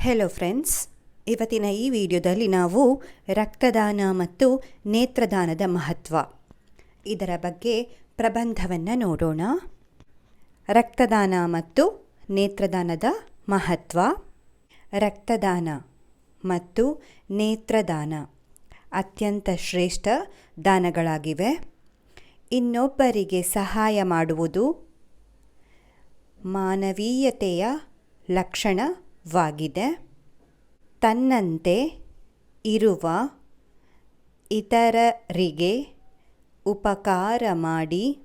Hello friends ಇವತ್ತಿನ ಈ ವಿಡಿಯೋದಲ್ಲಿ ನಾವು ರಕ್ತದಾನ ಮತ್ತು ನೇತ್ರದಾನದ ಮಹತ್ವ, ಇದರ ಬಗ್ಗೆ ಪ್ರಬಂಧವನ್ನು ನೋಡೋಣ. ರಕ್ತದಾನ ಮತ್ತು ನೇತ್ರದಾನದ ಮಹತ್ವ, ರಕ್ತದಾನ ಮತ್ತು ನೇತ್ರದಾನ ಅತ್ಯಂತ ಶ್ರೇಷ್ಠ ದಾನಗಳಾಗಿವೆ. ಇನ್ನೊಬ್ಬರಿಗೆ ಸಹಾಯ ಮಾಡುವುದು ಮಾನವೀಯತೆಯ ಲಕ್ಷಣವಾಗಿದೆ ತನ್ನಂತೆ ಇರುವ ಇತರರಿಗೆ ಉಪಕಾರ ಮಾಡಿ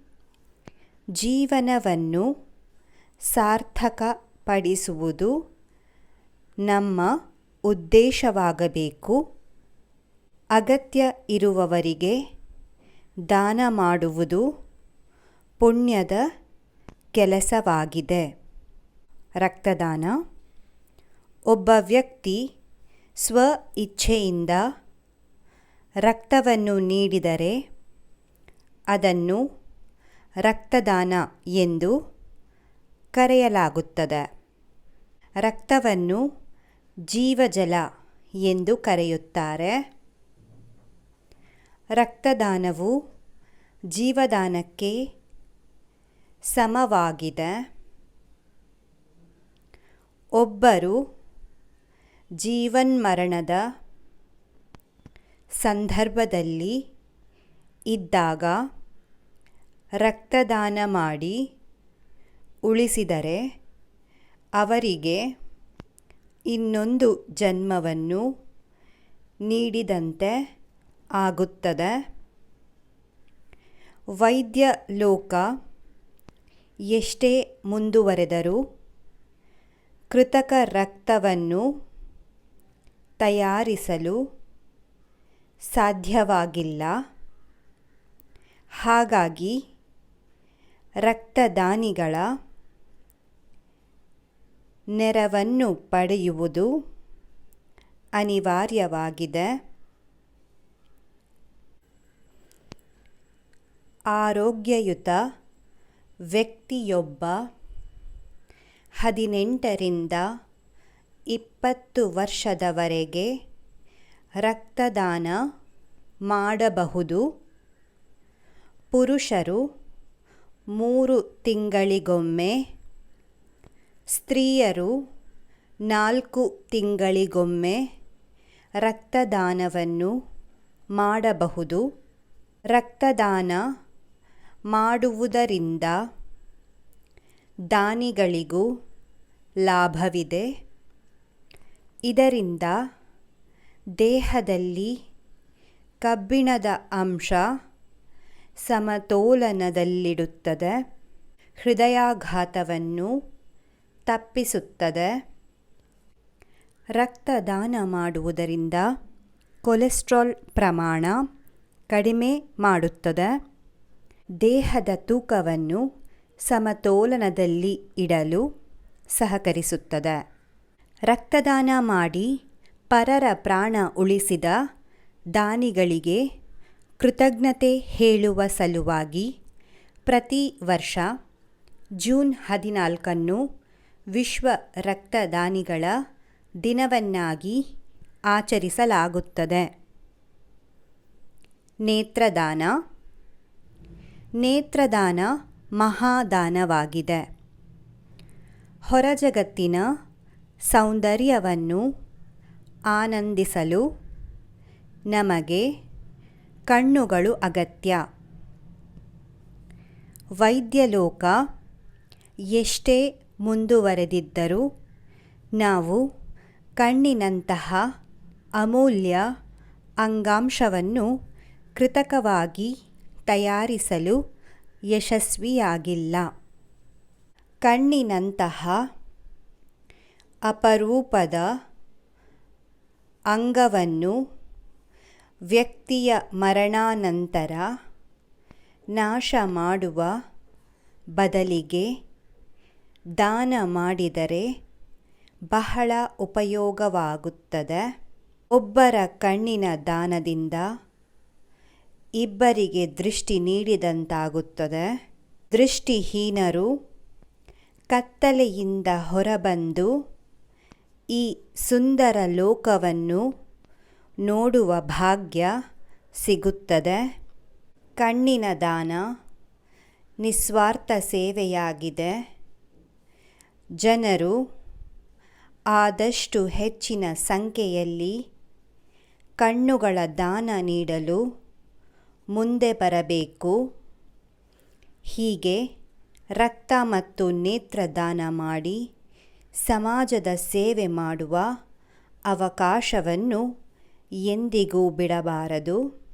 ಜೀವನವನ್ನು ಸಾರ್ಥಕಪಡಿಸುವುದು ನಮ್ಮ ಉದ್ದೇಶವಾಗಬೇಕು. ಅಗತ್ಯ ಇರುವವರಿಗೆ ದಾನ ಮಾಡುವುದು ಪುಣ್ಯದ ಕೆಲಸವಾಗಿದೆ. ರಕ್ತದಾನ ಒಬ್ಬ ವ್ಯಕ್ತಿ ಸ್ವ ಇಚ್ಛೆಯಿಂದ ರಕ್ತವನ್ನು ನೀಡಿದರೆ ಅದನ್ನು ರಕ್ತದಾನ ಎಂದು ಕರೆಯಲಾಗುತ್ತದೆ. ರಕ್ತವನ್ನು ಜೀವಜಲ ಎಂದು ಕರೆಯುತ್ತಾರೆ. ರಕ್ತದಾನವು ಜೀವದಾನಕ್ಕೆ ಸಮವಾಗಿದೆ. ಒಬ್ಬರು ಜೀವನ್ಮರಣದ ಸಂದರ್ಭದಲ್ಲಿ ಇದ್ದಾಗ ರಕ್ತದಾನ ಮಾಡಿ ಉಳಿಸಿದರೆ ಅವರಿಗೆ ಇನ್ನೊಂದು ಜನ್ಮವನ್ನು ನೀಡಿದಂತೆ ಆಗುತ್ತದೆ. ವೈದ್ಯ ಲೋಕ ಎಷ್ಟೇ ಮುಂದುವರೆದರೂ ಕೃತಕ ರಕ್ತವನ್ನು ತಯಾರಿಸಲು ಸಾಧ್ಯವಾಗಿಲ್ಲ. ಹಾಗಾಗಿ ರಕ್ತದಾನಿಗಳ ನೆರವನ್ನು ಪಡೆಯುವುದು ಅನಿವಾರ್ಯವಾಗಿದೆ. ಆರೋಗ್ಯಯುತ ವ್ಯಕ್ತಿಯೊಬ್ಬ ಹದಿನೆಂಟರಿಂದ ಇಪ್ಪತ್ತು ವರ್ಷದವರೆಗೆ ರಕ್ತದಾನ ಮಾಡಬಹುದು. ಪುರುಷರು ಮೂರು ತಿಂಗಳಿಗೊಮ್ಮೆ, ಸ್ತ್ರೀಯರು ನಾಲ್ಕು ತಿಂಗಳಿಗೊಮ್ಮೆ ರಕ್ತದಾನವನ್ನು ಮಾಡಬಹುದು. ರಕ್ತದಾನ ಮಾಡುವುದರಿಂದ ದಾನಿಗಳಿಗೂ ಲಾಭವಿದೆ. ಇದರಿಂದ ದೇಹದಲ್ಲಿ ಕಬ್ಬಿಣದ ಅಂಶ ಸಮತೋಲನದಲ್ಲಿಡುತ್ತದೆ. ಹೃದಯಾಘಾತವನ್ನು ತಪ್ಪಿಸುತ್ತದೆ. ರಕ್ತದಾನ ಮಾಡುವುದರಿಂದ ಕೊಲೆಸ್ಟ್ರಾಲ್ ಪ್ರಮಾಣ ಕಡಿಮೆ ಮಾಡುತ್ತದೆ. ದೇಹದ ತೂಕವನ್ನು ಸಮತೋಲನದಲ್ಲಿ ಇಡಲು ಸಹಕರಿಸುತ್ತದೆ. ರಕ್ತದಾನ ಮಾಡಿ ಪರರ ಪ್ರಾಣ ಉಳಿಸಿದ ದಾನಿಗಳಿಗೆ ಕೃತಜ್ಞತೆ ಹೇಳುವ ಸಲುವಾಗಿ ಪ್ರತಿ ವರ್ಷ ಜೂನ್ ಹದಿನಾಲ್ಕನ್ನು ವಿಶ್ವ ರಕ್ತದಾನಿಗಳ ದಿನವನ್ನಾಗಿ ಆಚರಿಸಲಾಗುತ್ತದೆ. ನೇತ್ರದಾನ ನೇತ್ರದಾನ ಮಹಾದಾನವಾಗಿದೆ. ಹೊರಜಗತ್ತಿನ ಸೌಂದರ್ಯವನ್ನು ಆನಂದಿಸಲು ನಮಗೆ ಕಣ್ಣುಗಳು ಅಗತ್ಯ. ವೈದ್ಯಲೋಕ ಎಷ್ಟೇ ಮುಂದುವರೆದಿದ್ದರೂ ನಾವು ಕಣ್ಣಿನಂತಹ ಅಮೂಲ್ಯ ಅಂಗಾಂಶವನ್ನು ಕೃತಕವಾಗಿ ತಯಾರಿಸಲು ಯಶಸ್ವಿಯಾಗಿಲ್ಲ. ಕಣ್ಣಿನಂತಹ ಅಪರೂಪದ ಅಂಗವನ್ನು ವ್ಯಕ್ತಿಯ ಮರಣಾನಂತರ ನಾಶ ಮಾಡುವ ಬದಲಿಗೆ ದಾನ ಮಾಡಿದರೆ ಬಹಳ ಉಪಯೋಗವಾಗುತ್ತದೆ. ಒಬ್ಬರ ಕಣ್ಣಿನ ದಾನದಿಂದ ಇಬ್ಬರಿಗೆ ದೃಷ್ಟಿ ನೀಡಿದಂತಾಗುತ್ತದೆ. ದೃಷ್ಟಿಹೀನರು ಕತ್ತಲೆಯಿಂದ ಹೊರಬಂದು ಈ ಸುಂದರ ಲೋಕವನ್ನು ನೋಡುವ ಭಾಗ್ಯ ಸಿಗುತ್ತದೆ. ಕಣ್ಣಿನ ದಾನ, ನಿಸ್ವಾರ್ಥ ಸೇವೆಯಾಗಿದೆ. ಜನರು ಆದಷ್ಟು ಹೆಚ್ಚಿನ ಸಂಖ್ಯೆಯಲ್ಲಿ ಕಣ್ಣುಗಳ ದಾನ ನೀಡಲು ಮುಂದೆ ಬರಬೇಕು. ಹೀಗೆ ರಕ್ತ ಮತ್ತು ನೇತ್ರದಾನ ಮಾಡಿ ಸಮಾಜದ ಸೇವೆ ಮಾಡುವ ಅವಕಾಶವನ್ನು ಎಂದಿಗೂ ಬಿಡಬಾರದು.